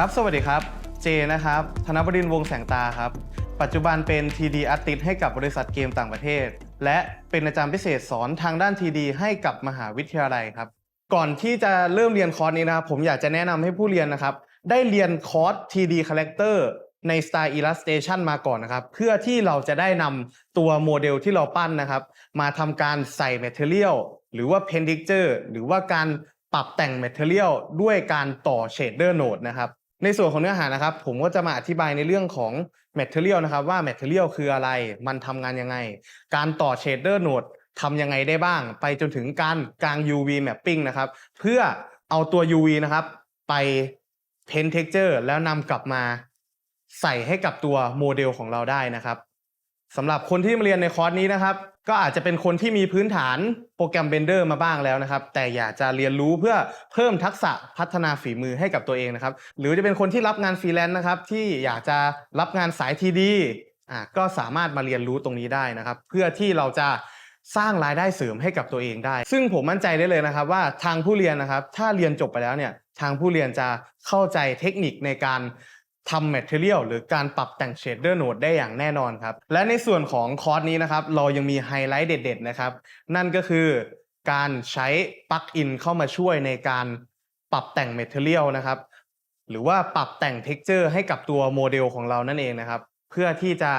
ครับ สวัสดีครับ เจนะครับ ธนบดินวงแสงตาครับ ปัจจุบันเป็น TD Artist ให้กับบริษัทเกมต่างประเทศ และเป็นอาจารย์พิเศษสอนทางด้าน TD ให้กับมหาวิทยาลัยครับ ก่อนที่จะเริ่มเรียนคอร์สนี้นะครับผมอยากจะแนะนำให้ผู้เรียนนะครับ ได้เรียนคอร์ส TD Character ใน Style Illustration มาก่อนนะครับ เพื่อที่เราจะได้นำตัวโมเดลที่เราปั้นนะครับ มาทำการใส่ Material หรือว่า Pen Texture หรือว่าการปรับแต่ง Material ด้วยการต่อ Shader Node นะครับ ในส่วนของเนื้อหานะครับ ผมก็จะมาอธิบายในเรื่องของ Material นะครับ ว่า Material คืออะไร มันทำงานยังไง การต่อ Shader Node ทำยังไงได้บ้าง ไปจนถึงการกาง UV Mapping นะครับ เพื่อเอาตัว UV นะครับ ไป Pen Texture แล้วนำกลับมาใส่ให้กับตัวโมเดลของเราได้นะครับ สำหรับคนที่มาเรียนในคอร์สนี้นะครับ ก็อาจจะเป็นคนที่มีพื้นฐานโปรแกรม Blender มาบ้างแล้วนะครับ แต่อยากจะเรียนรู้เพื่อเพิ่มทักษะพัฒนาฝีมือให้กับตัวเองนะครับ หรือจะเป็นคนที่รับงานฟรีแลนซ์นะครับ ที่อยากจะรับงานสายทีดีอะก็สามารถมาเรียนรู้ตรงนี้ได้นะครับ เพื่อที่เราจะสร้างรายได้เสริมให้กับตัวเองได้ ซึ่งผมมั่นใจได้เลยนะครับว่าทางผู้เรียนนะครับ ถ้าเรียนจบไปแล้วเนี่ยทางผู้เรียนจะเข้าใจเทคนิคในการ ทำ Material หรือการปรับแต่ง Shader Node ได้อย่างแน่นอนครับ และในส่วนของคอร์สนี้นะครับ เรายังมีไฮไลท์เด็ด ๆ นะครับ นั่นก็คือการใช้ปลั๊กอินเข้ามาช่วยในการปรับแต่ง Material นะครับ หรือว่าปรับแต่ง Texture ให้กับตัวโมเดลของเรานั่นเองนะครับ เพื่อที่จะ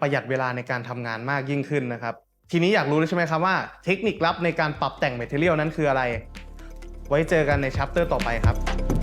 ประหยัดเวลาในการทำงานมากยิ่งขึ้นนะครับ ทีนี้อยากรู้ใช่ไหมครับว่าเทคนิคลับในการปรับแต่ง Material นั้นคืออะไร ไว้เจอกันในชัปเตอร์ต่อไปครับ